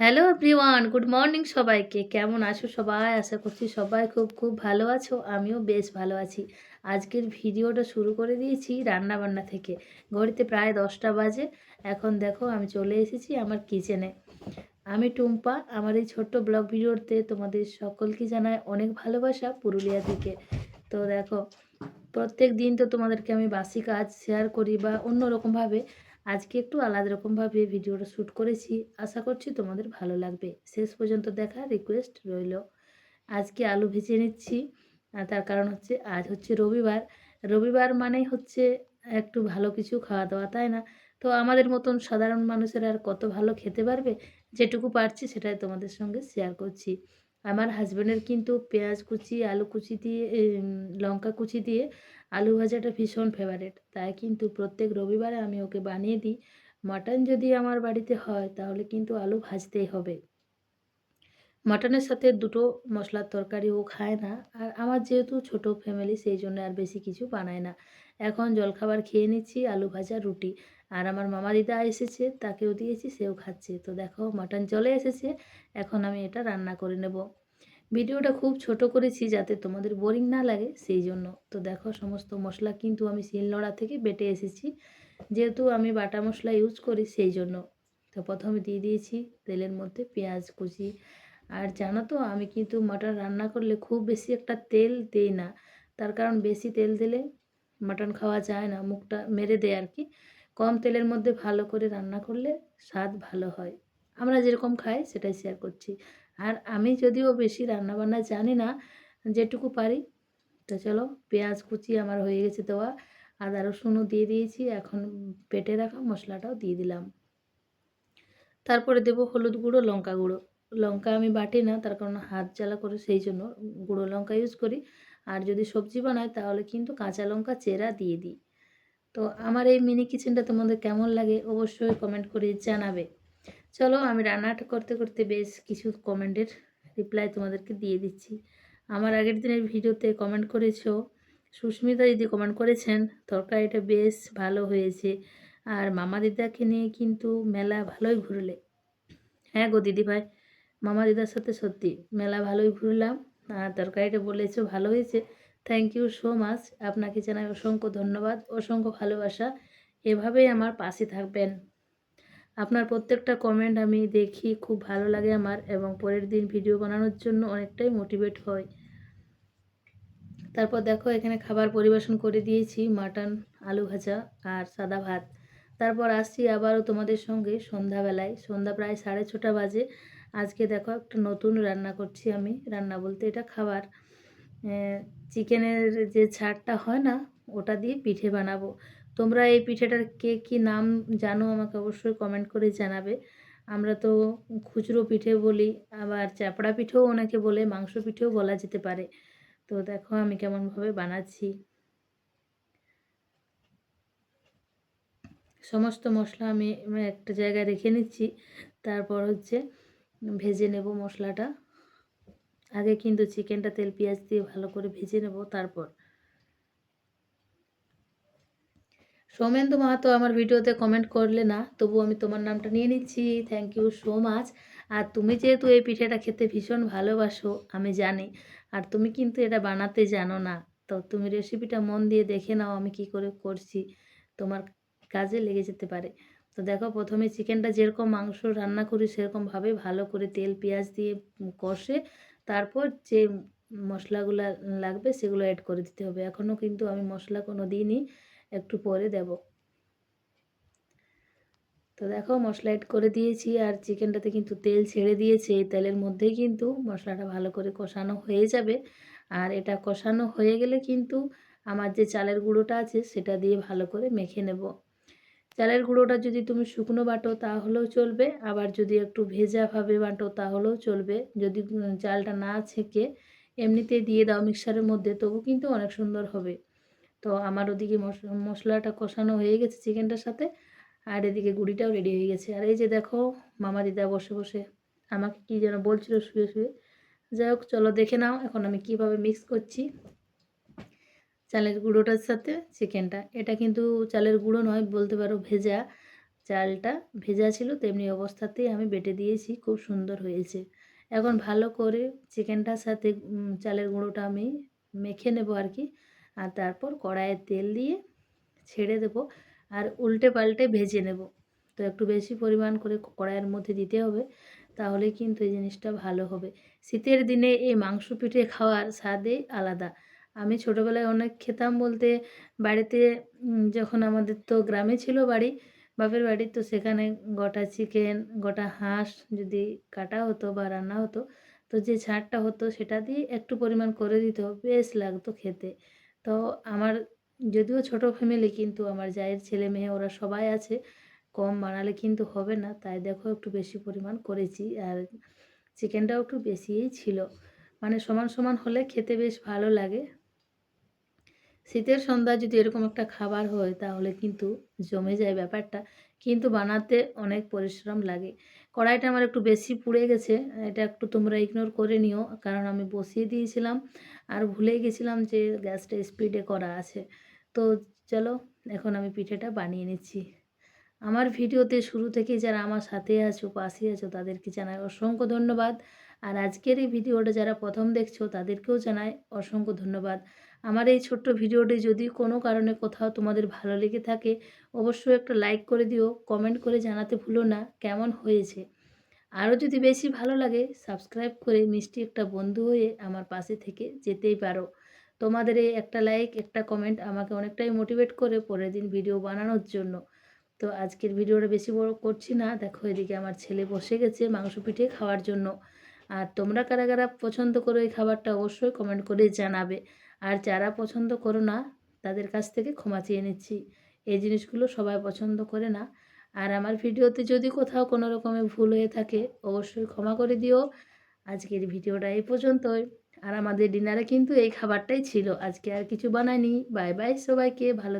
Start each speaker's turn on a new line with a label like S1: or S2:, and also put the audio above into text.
S1: Hello everyone good morning সবাইকে। কেমন আছো সবাই? আশা করছি সবাই খুব খুব ভালো আছো। আমিও বেশ ভালো আছি। আজকের ভিডিওটা শুরু করে দিয়েছি রান্না বান্না থেকে। ঘড়িতে প্রায় দশটা বাজে। এখন দেখো, আমি চলে এসেছি আমার কিচেনে। আমি টুম্পা, আমার এই ছোট্ট ব্লগ ভিডিওতে তোমাদের সকলকে জানায় অনেক ভালোবাসা পুরুলিয়া থেকে। তো দেখো, প্রত্যেক দিন তো তোমাদেরকে আমি বাসি কাজ শেয়ার করি বা অন্য রকমভাবে আজকে একটু আলাদা রকমভাবে ভিডিওটা শ্যুট করেছি। আশা করছি তোমাদের ভালো লাগবে। শেষ পর্যন্ত দেখা রিকোয়েস্ট রইল। আজকে আলু ভেজে নিচ্ছি। তার কারণ হচ্ছে আজ হচ্ছে রবিবার। রবিবার মানেই হচ্ছে একটু ভালো কিছু খাওয়া দাওয়া, তাই না? তো আমাদের মতন সাধারণ মানুষের আর কত ভালো খেতে পারবে? যেটুকু পারছি সেটাই তোমাদের সঙ্গে শেয়ার করছি। আমার হাজব্যান্ডের কিন্তু পেঁয়াজ কুচি, আলু কুচি দিয়ে লঙ্কা কুচি দিয়ে আলু ভাজাটা ভীষণ ফেভারেট তাই কিন্তু প্রত্যেক রবিবারে আমি ওকে বানিয়ে দিই। মাটন যদি আমার বাড়িতে হয়, তাহলে কিন্তু আলু ভাজতেই হবে। মাটনের সাথে দুটো মশলার তরকারি ও খায় না। আর আমার যেহেতু ছোট ফ্যামিলি সেই জন্য আর বেশি কিছু বানায় না। এখন জলখাবার খেয়ে নিচ্ছি, আলু ভাজা, রুটি। আর আমার মামা দিদা এসেছে, তাকেও দিয়েছি, সেও খাচ্ছে। তো দেখো, মাটন চলে এসেছে। এখন আমি এটা রান্না করে নেব। ভিডিওটা খুব ছোট করেছি যাতে তোমাদের বোরিং না লাগে, সেই জন্য। তো দেখো, সমস্ত মশলা কিন্তু আমি শিলনোড়া থেকে বেটে এসেছি। যেহেতু আমি বাটা মশলা ইউজ করি, সেই জন্য। তো প্রথমে দিয়ে দিয়েছি তেলের মধ্যে পেঁয়াজ, কুচি। আর জানো তো, আমি কিন্তু মাটন রান্না করলে খুব বেশি একটা তেল দেই না। তার কারণ বেশি তেল দিলে মাটন খাওয়া যায় না, মুখটা মেরে দেয় আর কি। কম তেলের মধ্যে ভালো করে রান্না করলে স্বাদ ভালো হয়। আমরা যেরকম খাই, সেটাই শেয়ার করছি। আর আমি যদিও বেশি রান্নাবান্না জানি না, যেটুকু পারি, তো চলো পেঁয়াজ কুচি আমার হয়ে গেছে দেওয়া, আদা রসুনও দিয়ে দিয়েছি, এখন পেটে রাখা মশলাটাও দিয়ে দিলাম। তারপরে দেবো হলুদ গুঁড়ো, লঙ্কা গুঁড়ো। লঙ্কা আমি বাটি না, তার কারণ হাত জ্বালা করে, সেই জন্য গুঁড়ো লঙ্কা ইউজ করি। আর যদি সবজি বানাই, তাহলে কিন্তু কাঁচা লঙ্কা চেরা দিয়ে দিই। তো আমার এই মিনি কিচেনটা তোমাদের কেমন লাগে, অবশ্যই কমেন্ট করে জানাবে। চলো আমি রান্নাটা করতে করতে বেশ কিছু কমেন্টের রিপ্লাই তোমাদেরকে দিয়ে দিচ্ছি। আমার আগের দিনের ভিডিওতে কমেন্ট করেছ, সুস্মিতা দিদি কমেন্ট করেছেন, তরকারিটা বেশ ভালো হয়েছে। আর মামা দিদাকে নিয়ে কিন্তু মেলা ভালোই ঘুরলে। হ্যাঁ গো দিদি ভাই, মামা দিদার সাথে সত্যি মেলা ভালোই ঘুরলাম। আর তরকারিটা বলেছ ভালো হয়েছে। থ্যাংক ইউ সো মাচ আপনাকে জানাই অসংখ্য ধন্যবাদ, অসংখ্য ভালোবাসা। এভাবেই আমার পাশে থাকবেন। আপনার প্রত্যেকটা কমেন্ট আমি দেখি, খুব ভালো লাগে আমার এবং পরের দিন ভিডিও বানানোর জন্য অনেকটাই মোটিভেট হয়। তারপর দেখো এখানে খাবার পরিবেশন করে দিয়েছি, মাটন, আলু ভাজা আর সাদা ভাত। তারপর আসছি আবারও তোমাদের সঙ্গে সন্ধ্যাবেলায়। সন্ধ্যা প্রায় সাড়ে ছটা বাজে। আজকে দেখো একটা নতুন রান্না করছি আমি। রান্না বলতে এটা খাবার। চিকেনের যে ছাড়টা হয় না, ওটা দিয়ে পিঠে বানাবো। তোমরা এই পিঠেটার কে কী নাম জানো আমাকে অবশ্যই কমেন্ট করে জানাবে। আমরা তো খুচরো পিঠে বলি, আবার চাপড়া পিঠেও অনেকে বলে, মাংস পিঠেও বলা যেতে পারে। তো দেখো আমি কেমনভাবে বানাচ্ছি। সমস্ত মশলা আমি একটা জায়গায় রেখে নিচ্ছি, তারপর হচ্ছে ভেজে নেব মশলাটা। আগে কিন্তু চিকেনটা তেল পেঁয়াজ দিয়ে ভালো করে ভেজে নেব, তারপর সৌমেন্দু মাহাতো আমার ভিডিওতে কমেন্ট করলে না তবু আমি তোমার নামটা নিয়ে নিচ্ছি। থ্যাংক ইউ সো মাচ আর তুমি যেহেতু এই পিঠেটা খেতে ভীষণ ভালোবাসো, আমি জানি। আর তুমি কিন্তু এটা বানাতে জানো না। তো তুমি রেসিপিটা মন দিয়ে দেখে নাও আমি কি করে করছি। তোমার কাজে লেগে যেতে পারে। তো দেখো, প্রথমে চিকেনটা যেরকম মাংস রান্না করি, সেরকমভাবে ভালো করে তেল, পেঁয়াজ দিয়ে কষে তারপর যে মশলাগুলো লাগবে, সেগুলো অ্যাড করে দিতে হবে। এখনও কিন্তু আমি মশলা কোনো দিইনি। একটু পরে দেব। তো দেখো মশলা অ্যাড করে দিয়েছি আর চিকেনটাতে কিন্তু তেল ছেড়ে দিয়েছে। এই তেলের মধ্যেই কিন্তু মশলাটা ভালো করে কষানো হয়ে যাবে। আর এটা কষানো হয়ে গেলে কিন্তু আমার যে চালের গুঁড়োটা আছে সেটা দিয়ে ভালো করে মেখে নেব। চালের গুঁড়োটা যদি তুমি শুকনো বাটো তাহলেও চলবে, আবার যদি একটু ভেজাভাবে বাটো তাহলেও চলবে। যদি চালটা না ছেঁকে, এমনিতেই দিয়ে দাও মিক্সারের মধ্যে, তবু কিন্তু অনেক সুন্দর হবে। তো আমার ওদিকে মশলাটা কষানো হয়ে গেছে চিকেনটার সাথে, আর এদিকে গুড়িটাও রেডি হয়ে গেছে। আর এই যে দেখো, মামা দিদা বসে বসে আমাকে কী যেন বলছিল শুয়ে শুয়ে। যাই হোক, চলো দেখে নাও এখন আমি কীভাবে মিক্স করছি চালের গুঁড়োটার সাথে চিকেনটা। এটা কিন্তু চালের গুঁড়ো নয়, বলতে পারো ভেজা চালটা। ভেজা ছিল, তেমনি অবস্থাতেই আমি বেটে দিয়েছি, খুব সুন্দর হয়েছে। এখন ভালো করে চিকেনটার সাথে চালের গুঁড়োটা আমি মেখে নেব আর কি। আর তারপর কড়াইয়ে তেল দিয়ে ছেড়ে দেব আর উল্টে পাল্টে ভেজে নেব। তো একটু বেশি পরিমাণ করে কড়াইয়ের মধ্যে দিতে হবে, তাহলে কিন্তু এই জিনিসটা ভালো হবে। শীতের দিনে এই মাংস পিঠে খাওয়ার স্বাদই আলাদা। আমি ছোটোবেলায় অনেক খেতাম বলতে বাড়িতে যখন আমাদের তো গ্রামে ছিল বাড়ি, বাপের বাড়ি, তো সেখানে গোটা চিকেন, গোটা হাঁস যদি কাটা হতো বা রান্না হতো, তো যে ছাড়টা হতো সেটা দিয়ে একটু পরিমাণ করে দিত বেশ লাগতো খেতে। তো আমার যদিও ছোট ফ্যামিলি কিন্তু আমার জায়ের ছেলে মেয়ে ওরা সবাই আছে, কম বানালে কিন্তু হবে না। তাই দেখো একটু বেশি পরিমাণ করেছি আর চিকেনটাও একটু বেশিই ছিল। মানে সমান সমান হলে খেতে বেশ ভালো লাগে। শীতের সন্ধ্যা যদি এরকম একটা খাবার হয় তাহলে কিন্তু জমে যায় ব্যাপারটা। কিন্তু বানাতে অনেক পরিশ্রম লাগে। কড়াইটা আমার একটু বেশি পুড়ে গেছে, এটা একটু তোমরা ইগনোর করে নিও, কারণ আমি বসিয়ে দিয়েছিলাম আর ভুলে গেছিলাম যে গ্যাসটা স্পিডে করা আছে। তো চলো, এখন আমি পিঠেটা বানিয়ে নিচ্ছি। আমার ভিডিওতে শুরু থেকে যারা আমার সাথে আছো, পাশে আছো, তাদেরকে জানাই অসংখ্য ধন্যবাদ। আর আজকের এই ভিডিওটা যারা প্রথম দেখছ, তাদেরকেও জানাই অসংখ্য ধন্যবাদ। আমার এই ছোট্ট ভিডিওটি যদি কোনো কারণে কোথাও তোমাদের ভালো লেগে থাকে, অবশ্যই একটা লাইক করে দিও কমেন্ট করে জানাতে ভুলো না, কেমন হয়েছে? আরও যদি বেশি ভালো লাগে সাবস্ক্রাইব করে মিষ্টি একটা বন্ধু হয়ে আমার পাশে থেকে যেতেই পারো। তোমাদের এই একটা লাইক একটা কমেন্ট আমাকে অনেকটাই মোটিভেট করে পরের দিন ভিডিও বানানোর জন্য। তো আজকের ভিডিওটা বেশি বড় করছি না, দেখো এদিকে আমার ছেলে বসে গেছে মাংস পিঠে খাওয়ার জন্য। আর তোমরা কারা কারা পছন্দ করো এই খাবারটা অবশ্যই কমেন্ট করে জানাবে। আর যারা পছন্দ করো না, তাদের কাছ থেকে ক্ষমা চেয়ে নিচ্ছি। এই জিনিসগুলো সবাই পছন্দ করে না। আর আমার ভিডিওতে যদি কোথাও কোনো রকমের ভুল হয়ে থাকে, অবশ্যই ক্ষমা করে দিও। আজকের ভিডিওটা এই পর্যন্তই। আর আমাদের ডিনারে কিন্তু এই খাবারটাই ছিল। আজকে আর কিছু বানাইনি। বাই বাই সবাইকে। ভালো